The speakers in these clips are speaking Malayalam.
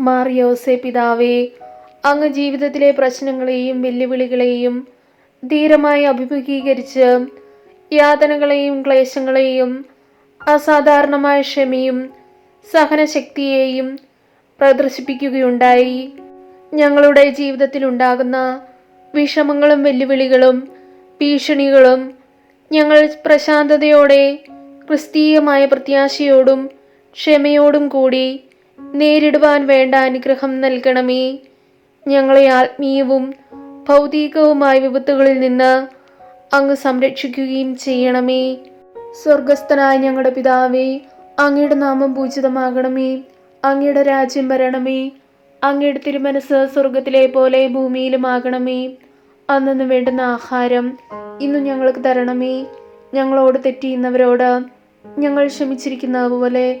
മാറിയോസെ പിതാവേ അങ്ങ് ജീവിതത്തിലെ പ്രശ്നങ്ങളെയും വെല്ലുവിളികളെയും ധീരമായി അഭിമുഖീകരിച്ച് യാതനകളെയും ക്ലേശങ്ങളെയും അസാധാരണമായ ക്ഷമയും സഹനശക്തിയെയും പ്രദർശിപ്പിക്കുകയുണ്ടായി. ഞങ്ങളുടെ ജീവിതത്തിലുണ്ടാകുന്ന വിഷമങ്ങളും വെല്ലുവിളികളും ഭീഷണികളും ഞങ്ങൾ പ്രശാന്തതയോടെ ക്രിസ്തീയമായ പ്രത്യാശയോടും ക്ഷമയോടും കൂടി നേരിടുവാൻ വേണ്ട അനുഗ്രഹം നൽകണമേ. ഞങ്ങളെ ആത്മീയവും ഭൗതികവുമായ വിപത്തുകളിൽ നിന്ന് അങ്ങ് സംരക്ഷിക്കുകയും ചെയ്യണമേ. സ്വർഗസ്ഥനായ ഞങ്ങളുടെ പിതാവേ അങ്ങയുടെ നാമം പൂജിതമാകണമേ. അങ്ങയുടെ രാജ്യം വരണമേ. അങ്ങയുടെ തിരുമനസ് സ്വർഗത്തിലെ പോലെ ഭൂമിയിലുമാകണമേ. അന്നു വേണ്ടുന്ന ആഹാരം ഇന്ന് ഞങ്ങൾക്ക് തരണമേ. ഞങ്ങളോട് തെറ്റിയുന്നവരോട് ഞങ്ങൾ ക്ഷമിച്ചിരിക്കുന്ന പോലെ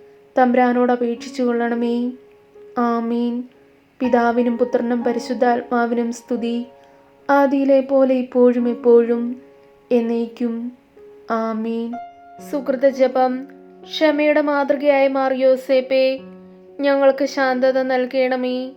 തമ്പുരാനോട് അപേക്ഷിച്ചു കൊള്ളണമേ. ആമീൻ. പിതാവിനും പുത്രനും പരിശുദ്ധാത്മാവിനും സ്തുതി. ആദിയിലെ പോലെ ഇപ്പോഴും എപ്പോഴും എന്നേക്കും. ആമീൻ. സുഹൃത ജപം. ക്ഷമയുടെ മാതൃകയായി മാറിയോസേപ്പേ ഞങ്ങൾക്ക് ശാന്തത നൽകണമേ.